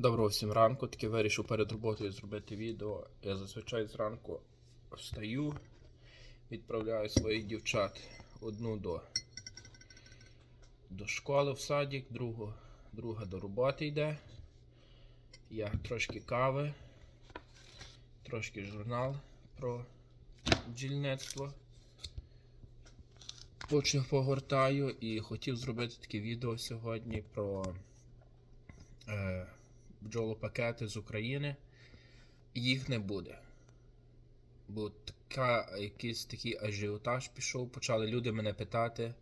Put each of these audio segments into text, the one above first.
Доброго всім ранку. Таки вирішив перед роботою зробити відео. Я зазвичай зранку встаю, відправляю своїх дівчат одну до, до школи в садик, другу, друга до роботи йде. Я трошки кави, трошки журнал про бджільництво. Потім погортаю і хотів зробити таке відео сьогодні про бджолопакети з України. Їх не буде. Бо така, якийсь такий ажіотаж пішов, почали люди мене питати,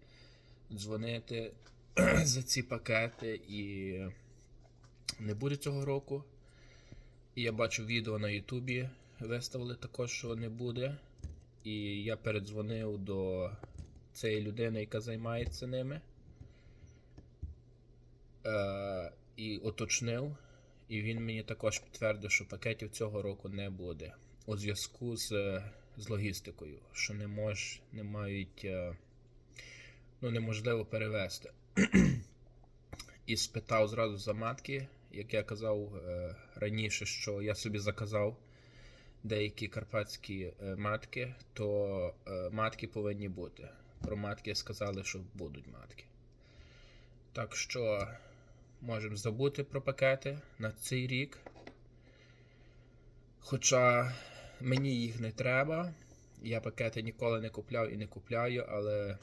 дзвонити за ці пакети і не буде цього року. І я бачу відео на Ютубі виставили також, що не буде. І я передзвонив до цієї людини, яка займається ними. Е, і уточнив. І він мені також підтвердив, що пакетів цього року не буде. У зв'язку з, е, з логістикою, що не мож, не мають, е, ну, неможливо перевезти. І спитав зразу за матки, як я казав е, раніше, що я собі заказав деякі карпатські матки, то матки повинні бути. Про матки сказали, що будуть матки. Так що можемо забути про пакети на цей рік. Хоча мені їх не треба. Я пакети ніколи не купляв і не купляю, але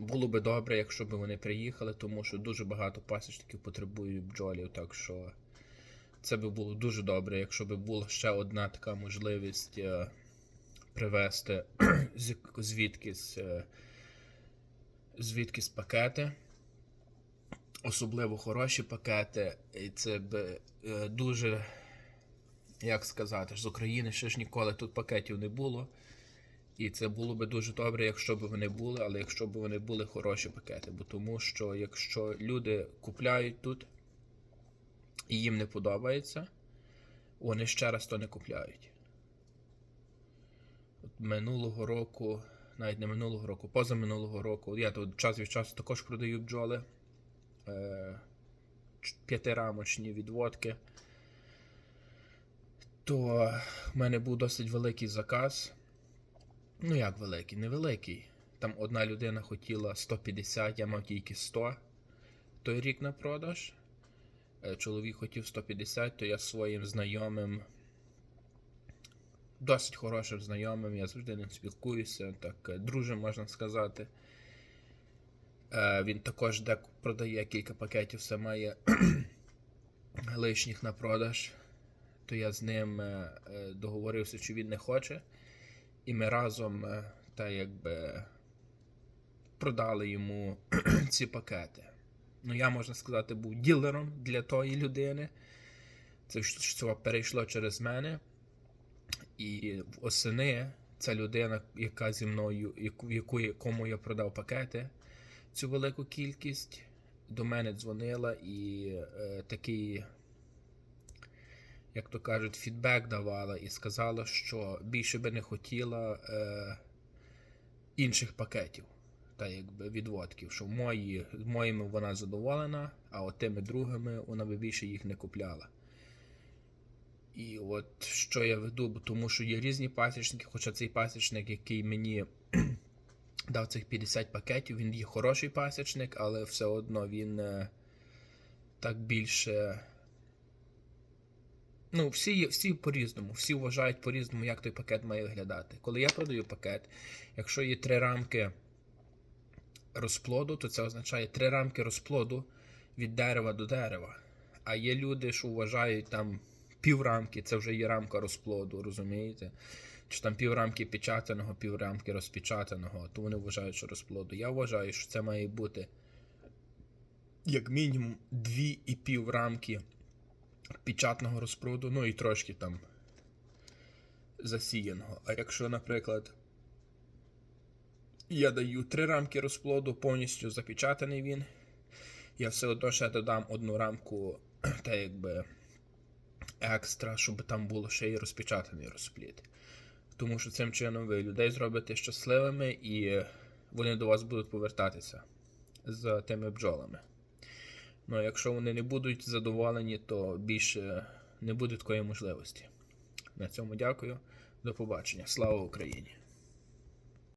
було би добре, якщо б вони приїхали, тому що дуже багато пасічників потребують бджолів. Так що це би було дуже добре, якщо б була ще одна така можливість е, привезти звідкись, е, звідкись пакети особливо хороші пакети. І це б е, дуже, як сказати, з України ще ж ніколи тут пакетів не було. І це було би дуже добре, якщо б вони були, але якщо б вони були хороші пакети. Бо тому що якщо люди купляють тут і їм не подобається, вони ще раз то не купляють. От минулого року, навіть не минулого року, позаминулого року, я тут час від часу також продаю бджоли п'ятирамочні відводки, то в мене був досить великий заказ. Ну, як великий, невеликий. Там одна людина хотіла 150, я мав тільки 100 той рік на продаж. Е, Чоловік хотів 150, то я своїм знайомим, досить хорошим знайомим, я завжди ним спілкуюся, так е, дружим можна сказати. Е, Він також де продає кілька пакетів, все має лишніх на продаж. То я з ним е, е, договорився, що він не хоче. І ми разом та якби продали йому ці пакети. Ну, я можна сказати, був ділером для тої людини. Це все перейшло через мене. І осени ця людина, яка зі мною, яку, якому я продав пакети, цю велику кількість, до мене дзвонила і е, такий, як то кажуть, фідбек давала і сказала, що більше би не хотіла е, інших пакетів, та якби відводків, що мої, моїми вона задоволена, а от тими другими вона би більше їх не купляла. І от що я веду, тому що є різні пасічники, хоча цей пасічник, який мені дав цих 50 пакетів, він є хороший пасічник, але все одно він е, так більше. Ну, всі, всі по-різному, всі вважають по-різному, як той пакет має виглядати. Коли я продаю пакет, якщо є три рамки розплоду, то це означає три рамки розплоду від дерева до дерева. А є люди, що вважають там піврамки, це вже є рамка розплоду, розумієте? Чи там піврамки печатаного, піврамки розпечатаного, то вони вважають, що розплоду. Я вважаю, що це має бути як мінімум дві і пів рамки печатного розплоду, ну і трошки там засіяного. А якщо, наприклад, я даю три рамки розплоду, повністю запечатаний він, я все одно ще додам одну рамку, та якби екстра, щоб там було ще й розпечатаний розплід. Тому що цим чином ви людей зробите щасливими і вони до вас будуть повертатися з тими бджолами. Ну, якщо вони не будуть задоволені, то більше не буде такої можливості. На цьому дякую. До побачення. Слава Україні!